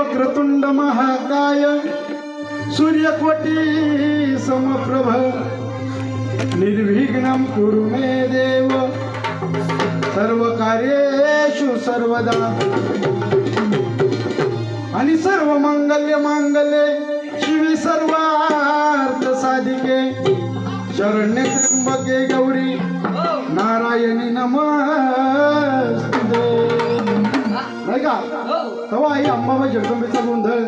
वक्रतुंड महाकाय सूर्यकोटी समप्रभ। निर्विघ्नं कुरु मे देव। सर्व कार्येषु सर्वदा। आणि सर्व मंगल्य मांगल्ये शिवी सर्वार्थ साधिके। शरण्य त्र्यंबके गौरी। नारायणी नमस्ते तेव्हा आई अंबाबाई जगदंबेचा गोंधळ.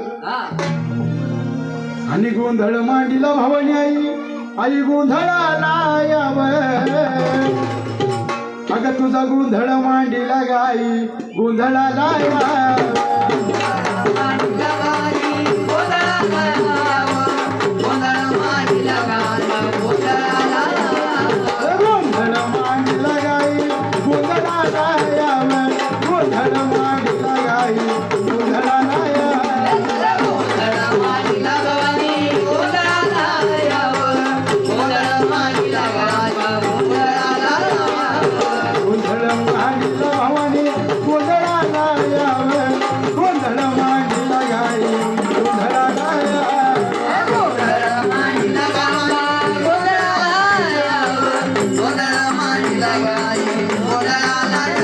आणि गोंधळ मांडीला भवानी आई. आई गोंधळाला याव अग तुझा गोंधळ मांडीला गाई. गोंधळाला यावं. अग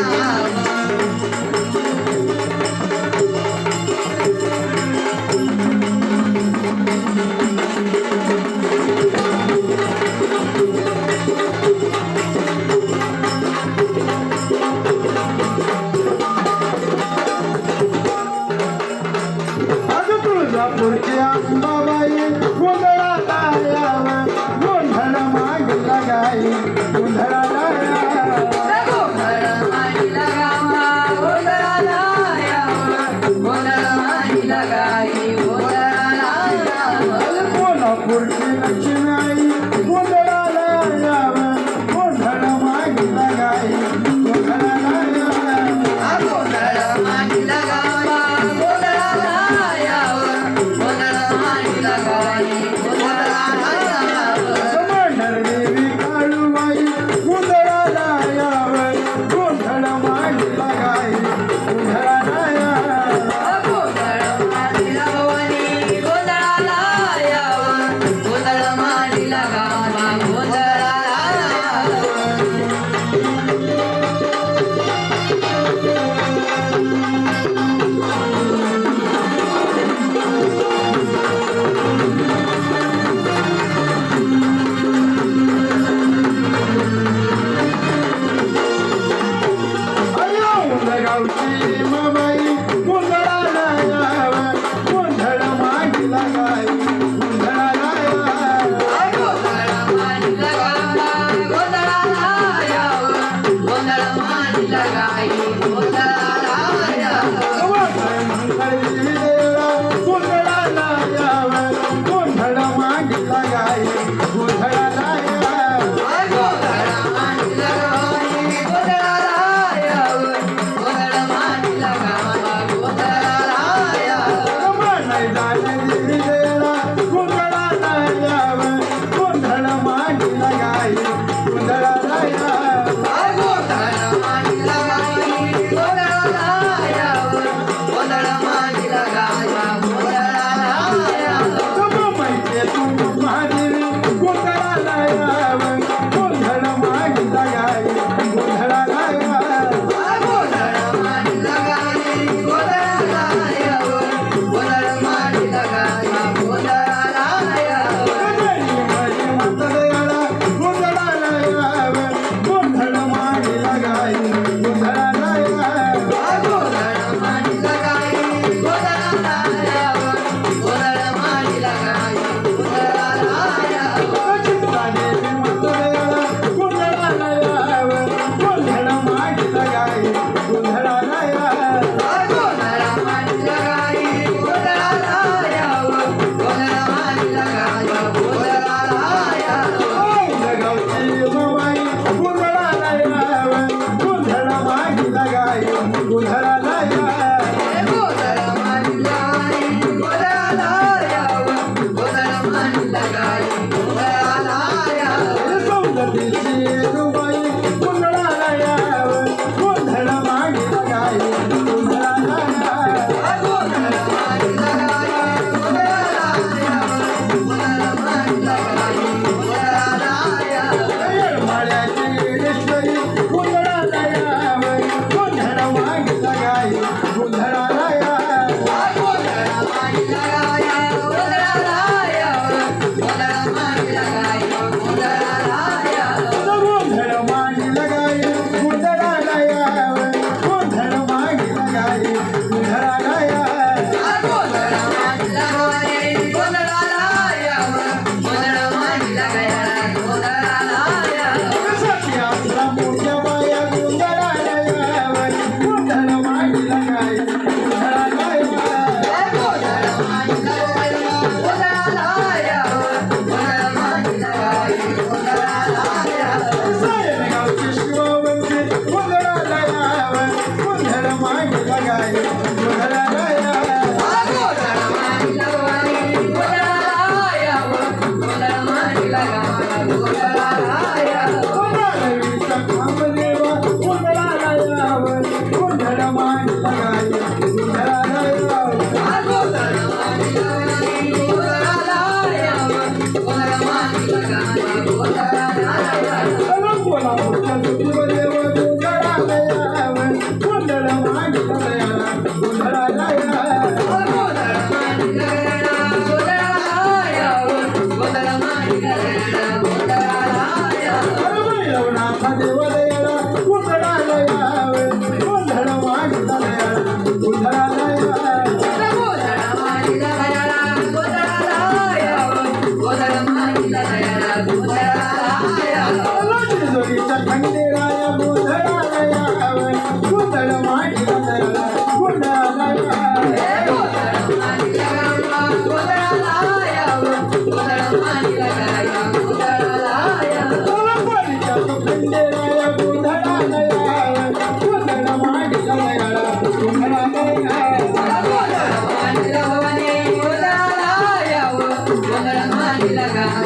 Thank.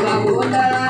不怕孤单。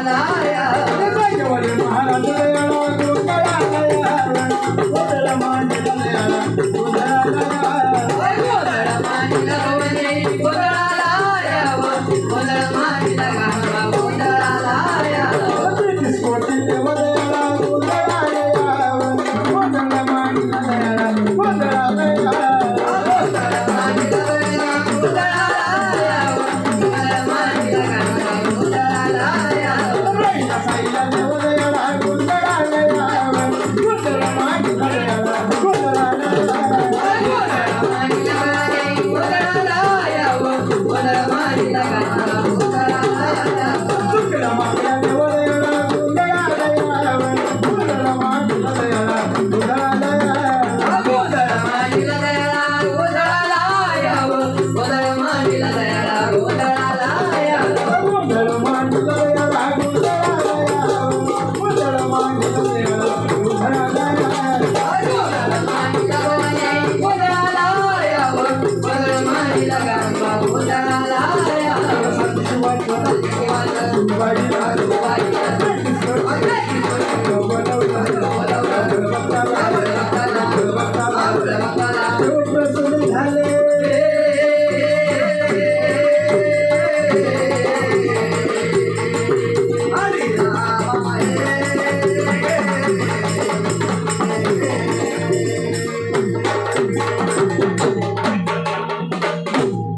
Bye.